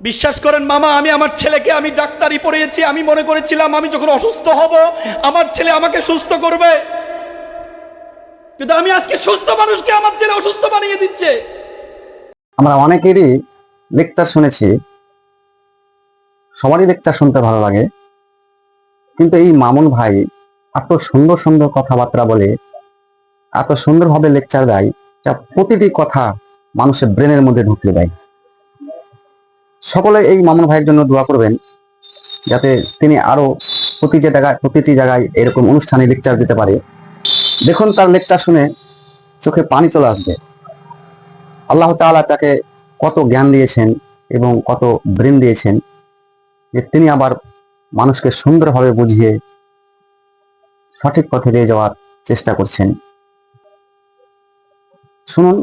বিশ্বাস করেন মামা, আমি আমার ছেলেকে আমি ডাক্তারি পড়িয়েছি, আমি মনে করেছিলাম আমি যখন অসুস্থ হব, আমার ছেলে আমাকে সুস্থ করবে। কিন্তু আমি আজকে সুস্থ মানুষকে আমার ছেলে অসুস্থ বানিয়ে দিচ্ছে। আমরা অনেকেরই লেকচার শুনেছি, সবারই লেকচার শুনতে ভালো লাগে। কিন্তু এই মামুন ভাই এত সুন্দর সুন্দর কথাবার্তা বলে, এত সুন্দরভাবে লেকচার দেয়, যা প্রতিটি কথা মানুষের ব্রেনের মধ্যে ঢুকলে দেয়। সকলে এই মামুন ভাইয়ের জন্য দোয়া করবেন, যাতে তিনি আরও প্রতি যে জায়গায়, প্রতিটি জায়গায় এরকম অনুষ্ঠানে লেকচার দিতে পারে। দেখুন তার লেকচার শুনে চোখে পানি চলে আসবে। আল্লাহ তাআলা তাকে কত জ্ঞান দিয়েছেন এবং কত ব্রেন দিয়েছেন যে তিনি আবার মানুষকে সুন্দরভাবে বুঝিয়ে সঠিক পথে নিয়ে যাওয়ার চেষ্টা করছেন। শুনুন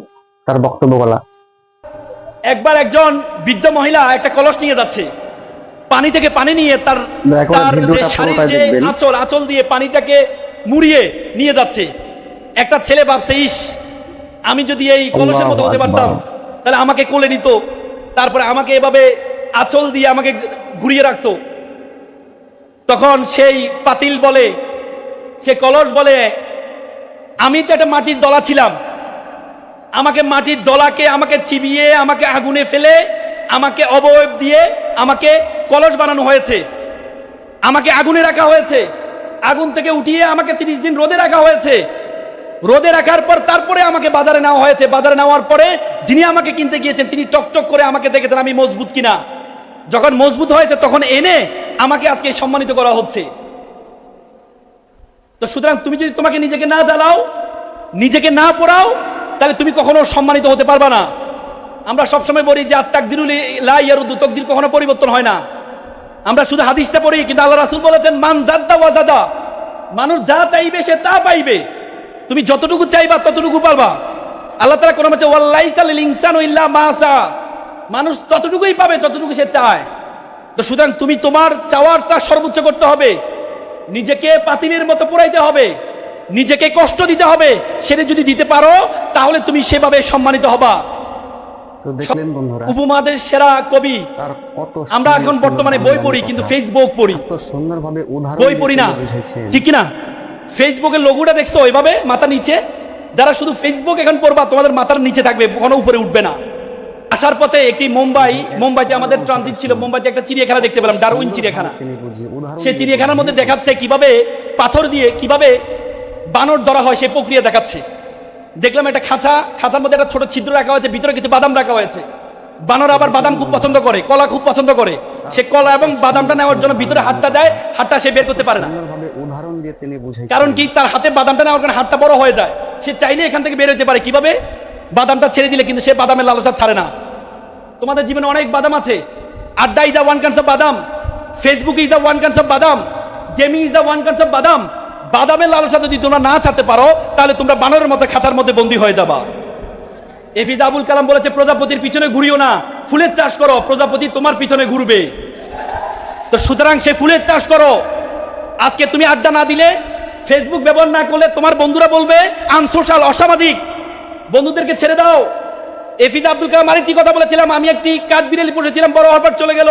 তার বক্তব্য বলা একবার একজন বৃদ্ধ মহিলা একটা কলস নিয়ে যাচ্ছে। পানি থেকে পানি নিয়ে তার তার যে শাড়ির যে আঁচল আঁচল দিয়ে পানিটাকে মুড়িয়ে নিয়ে যাচ্ছে। একটা ছেলে ভাবছে ইস আমি যদি এই কলসের মতো হতে পারতাম তাহলে আমাকে কোলে নিত। তারপরে আমাকে এভাবে আঁচল দিয়ে আমাকে ঘুরিয়ে রাখতো। তখন সেই পাতিল বলে সে কলস বলে আমি তো একটা মাটির দলা ছিলাম আমাকে মাটির দলাকে, আমাকে চিবিয়ে, আমাকে আগুনে ফেলে, আমাকে অবয়ব দিয়ে আমাকে কলস বানানো হয়েছে। আমাকে আগুনে রাখা হয়েছে। আগুন থেকে উঠিয়ে আমাকে তিরিশ দিন রোদে রাখা হয়েছে। রোদে রাখার পর তারপরে আমাকে বাজারে নেওয়া হয়েছে। বাজারে নেওয়ার পরে যিনি আমাকে কিনতে গিয়েছেন, তিনি টকটক করে আমাকে দেখেছেন, আমি মজবুত কিনা? যখন মজবুত হয়েছে, তখন এনে আমাকে আজকে সম্মানিত করা হচ্ছে। তো সুতরাং তুমি যদি তোমাকে নিজেকে না জ্বালাও, নিজেকে না পড়াও তাহলে তুমি কখনো সম্মানিত হতে পারবা না। আমরা সবসময় বলি যে আত্মাক দিরুলি লাইয়ারুদ্দু তকদির কখনো পরিবর্তন হয় না। আমরা শুধু হাদিসটা পড়ি, কিন্তু আল্লাহ রাসুল বলেছেন, মান জাদ্দা ওয়াজাদা মানুষ যা চাইবে, সে তা পাইবে। তুমি যতটুকু চাইবা, ততটুকু পারবা। আল্লাহ তালা কোনো বলছে ওয়াল্লাইসাল ইনসান ইল্লা মাসা মানুষ ততটুকুই পাবে যতটুকু সে চায়। তো সুতরাং তুমি তোমার চাওয়ারটা সর্বোচ্চ করতে হবে। নিজেকে পাতিলের মতো পোড়াইতে হবে। নিজেকে কষ্ট দিতে হবে। সেটা যদি দিতে পারো তাহলে তুমি সেভাবে সম্মানিত হবা। দেখলেন বন্ধুরা উপমাদের সেরা কবি। কত আমরা এখন বর্তমানে বই পড়ি কিন্তু ফেসবুক পড়ি। কত সুন্দরভাবে উদাহরণ বই পড়ি না। ঠিক কিনা? ফেসবুকের লোগোটা দেখছ এভাবে মাথা নিচে? যারা শুধু ফেসবুক এখন পড়বা তোমাদের মাথার নিচে থাকবে কোনো উপরে উঠবে না। আসার পথে একটি মুম্বাই মুম্বাইতে আমাদের ট্রানজিট ছিল মুম্বাইতে একটা চিড়িয়াখানা দেখতে পেলাম ডারউইন চিড়িয়াখানা। সে চিড়িয়াখানার মধ্যে দেখাচ্ছে কীভাবে পাথর দিয়ে কীভাবে বানর ধরা হয় সেই প্রক্রিয়া দেখাচ্ছে। দেখলাম একটা খাঁচা খাঁচার মধ্যে একটা ছোট ছিদ্র রাখা হয়েছে ভিতরে কিছু বাদাম রাখা হয়েছে। বানর আবার বাদাম খুব পছন্দ করে কলা খুব পছন্দ করে। সে কলা এবং বাদামটা নেওয়ার জন্য ভিতরে হাতটা দেয় হাতটা সে বের করতে পারে না। উদাহরণ দিয়ে তিনি বুঝাইছেন। কারণ কি তার হাতে বাদামটা নেওয়ার কারণে হাতটা বড় হয়ে যায়। সে চাইলে এখান থেকে বের হতে পারে। কীভাবে? বাদামটা ছেড়ে দিলে কিন্তু সে বাদামের লালসা ছাড়ে না। তোমাদের জীবনে অনেক বাদাম আছে। আড্ডা is the one cause of বাদাম। Facebook is the one cause of বাদাম। Gaming is the one cause of বাদাম। বাদামের লালসা যদি তোমরা না ছাড়তে পারো, তাহলে তোমরা বানরের মতো খাঁচার মধ্যে বন্দী হয়ে যাবা। এফিজ আবুল কালাম বলেছে, প্রজাপতির পিছনে ঘুরিও না, ফুলের চাষ করো, প্রজাপতি তোমার পিছনে ঘুরবে। তো সুতরাং সে ফুলের চাষ করো। আজকে তুমি আড্ডা না দিলে, ফেসবুক ব্যবহার না করলে তোমার বন্ধুরা বলবে, আনসোশাল, অসামাজিক। বন্ধুদেরকে ছেড়ে দাও। এফিজ আব্দুল কালাম আরেকটি কথা বলেছিলাম, আমি একটি কাঠ বিড়ালি পুষেছিলাম, বড় হওয়ার পর চলে গেল।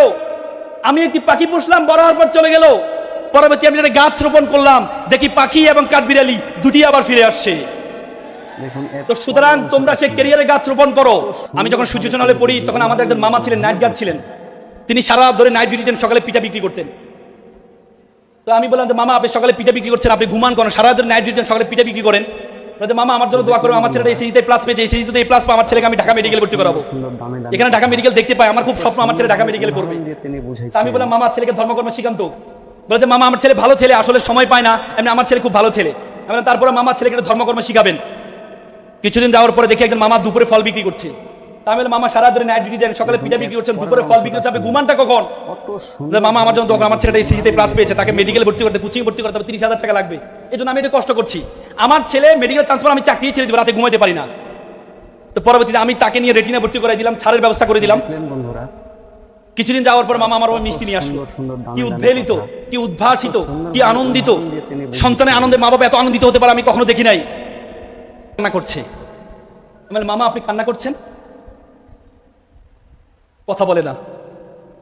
আমি একটি পাখি পুষলাম, বড় হওয়ার পর চলে গেল। পরবর্তী আমি একটা গাছ রোপণ করলাম দেখি পাখি এবং কাঠ বিড়ালি দুটি আবার ফিরে আসছে। তো সুতরাং তোমরা সে ক্যারিয়ারে গাছ রোপণ করো। আমি যখন পড়ি তখন আমাদের একজন মামা ছিলেন নাইট গার্ড ছিলেন। তিনি সারা ধরে নাইট ডিউটি সকালে পিঠা বিক্রি করতেন। তো আমি বললাম যে মামা আপনি সকালে পিঠা বিক্রি করছেন আপনি ঘুমান করেন সারা ধরে নাইট ডিউটি দেন সকালে পিঠা বিক্রি করেন। মামা আমার জন্য দোয়া করো আমার ছেলেটা এসএসসিতে প্লাস পেয়েছে এসএসসিতে এই প্লাস আমার ছেলেকে আমি ঢাকা মেডিকেল ভর্তি করাবো। এখানে ঢাকা মেডিকেল দেখতে পাই আমার খুব স্বপ্ন আমার ছেলে ঢাকা মেডিকেল পড়বে। আমি বললাম মামা ছেলেকে ধর্মকর্ম শিখান্ত বলেছে মামা আমার ছেলে ভালো ছেলে আসলে সময় পায় না। এমনি আমার ছেলে খুব ভালো ছেলে। বললাম, তারপরে মামা ছেলেকে ধর্মকর্ম শিখাবেন। কিছুদিন যাওয়ার পরে দেখি একজন মামা দুপুরে ফল বিক্রি করছে। তা আমি বললাম, মামা সারা ধরে নাইট ডিউটি সকালে পিঠা বিক্রি করছেন দুপুরে ফল বিক্রি করছে আপনি ঘুমানটা কখন? বলে, মামা আমার জন্য দোকান আমার ছেলেটা এসিতে প্লাস পেয়েছে তাকে মেডিকেল ভর্তি করতে কোচিং ভর্তি করতে হবে তিরিশ হাজার টাকা লাগবে। এই জন্য আমি এটা কষ্ট করছি। আমার ছেলে মেডিকেল ট্রান্সফার আমি চাকরি ছেড়ে দিব রাতে ঘুমাইতে পারি না। তো পরবর্তীতে আমি তাকে নিয়ে রেটিনা ভর্তি করে দিলাম ছাড়ের ব্যবস্থা করে দিলাম। বন্ধুরা কিছুদিন যাওয়ার পর মামা আমার ওই মিষ্টি নিয়ে আসলো। কি কথা। কি উদ্ভাসিত কি আনন্দিত। সন্তানের আনন্দে মা বাবা এত আনন্দিত হতে পারে আমি কখনো দেখি নাই। কান্না করছে। আমি মামা আপনি কান্না করছেন? কথা বলে না।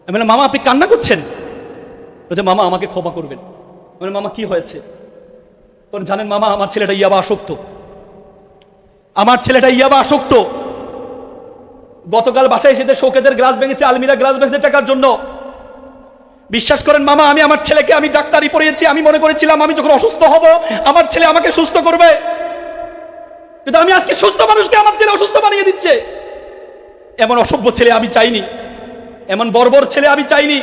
আমি বললাম মামা আপনি কান্না করছেন? বলছে মামা আমাকে ক্ষমা করবেন। মানে মামা কি হয়েছে? তোর জানেন মামা আমার ছেলেটা ইয়াবা আসক্ত। আমার ছেলেটা ইয়াবা আসক্ত। গতকাল বাসায় এসে শোকেজের গ্লাস ভেঙেছে, আলমিরা গ্লাস ভেঙেছে টাকার জন্য। বিশ্বাস করেন, মামা, আমি আমার ছেলেকে আমি ডাক্তারি পড়িয়েছি, আমি মনে করেছিলাম আমি যখন অসুস্থ হব, আমার ছেলে আমাকে সুস্থ করবে। কিন্তু আমি আজকে সুস্থ মানুষকে আমার ছেলে অসুস্থ বানিয়ে দিচ্ছে। এমন অসভ্য ছেলে আমি চাইনি। এমন বর্বর ছেলে আমি চাইনি।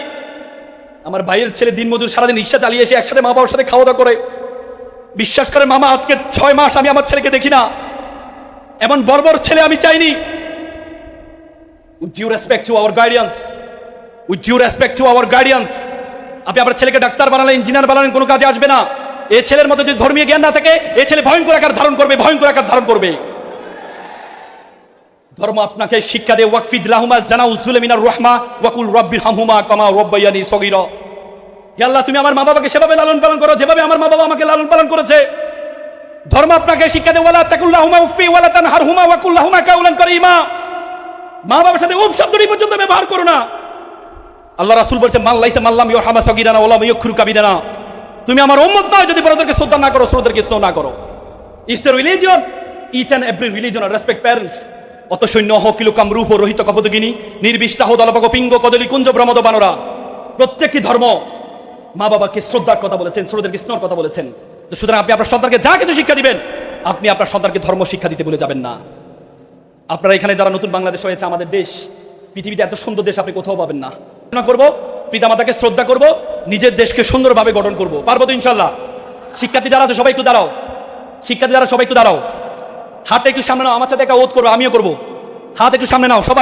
আমার ভাইয়ের ছেলে দিনমজুর সারাদিন রিক্সা চালিয়ে এসে একসাথে মা বাবার সাথে খাওয়া দাওয়া করে। বিশ্বাস করে মামা, আজকে ছয় মাস আমি আমার ছেলেকে দেখি না। এমন বর্বর ছেলে আমি চাইনি। With due respect to our guidance with due respect to our guidance আপনি আপনার ছেলেকে ডাক্তার বানালেন ইঞ্জিনিয়ার বানালেন, কোনো কাজে আসবে না। এ ছেলের মধ্যে যদি ধর্মীয় জ্ঞান না থাকে, এ ছেলে ভয়ঙ্কর আকার ধারণ করবে, ভয়ঙ্কর আকার ধারণ করবে। ধর্ম আপনাকে শিক্ষা দেয়, ওয়াকফিদ লাহুমা জানাউ জুলেমিনার রহমা, ওয়াকুল রব্বির হামহুমা কামা রব্বাইয়ানি সগীর। হে আল্লাহ, তুমি আমার মা বাবাকে সেভাবে লালন পালন করো, যেভাবে আমার মা বাবা আমাকে লালন পালন করেছে। ধর্ম আপনাকে শিক্ষা দেয়, ওয়ালা তাকুল্লাহুমা উফি ওয়ালা তানহারহুমা ওয়াকুল্লাহুমা কাউলান করিমা। মা বাবার সাথে উফ শব্দটি পর্যন্ত ব্যবহার করো না। আল্লাহ রাসূল বলছে মাল্লাইসা মাল্লাম ইয়রহামা সগীরানা ওয়ালা ইয়খরু কাবিরানা তুমি আমার উম্মত নয়, যদি বড়দেরকে শ্রদ্ধা না করো, ছোটদেরকে স্নেহ না করো। Is the religion each and every religion respect parents অত সৈন্য হ কিলোকাম রূপ রোহিত কপদগিনী নির্বিষ্টাহ দলপক পিঙ্গ, কদলি কুঞ্জ, ব্রহ্মদ বানরা। প্রত্যেকটি ধর্ম। মা বাবাকে শ্রদ্ধার কথা বলেছেন, ছোটদেরকে স্নেহর কথা বলেছেন। সুতরাং আপনি আপনার সন্তানকে যা কিছু শিক্ষা দিবেন, আপনি আপনার সন্তানকে ধর্ম শিক্ষা দিতে বলে যাবেন না। আপনারা এখানে যারা নতুন বাংলাদেশ হয়েছে, আমাদের দেশ, পৃথিবীতে এত সুন্দর দেশ আপনি কোথাও পাবেন না। প্রার্থনা করব, পিতামাতাকে শ্রদ্ধা করব, নিজের দেশকে সুন্দরভাবে গঠন করব। পারব তো ইনশাল্লাহ। শিক্ষার্থী যারা আছে, সবাই একটু দাঁড়াও। শিক্ষার্থী যারা, সবাই একটু দাঁড়াও। হাতে একটু সামনে নাও, আমার সাথে একটা ওত করব, আমিও করব। হাত একটু সামনে নাও, সবাই।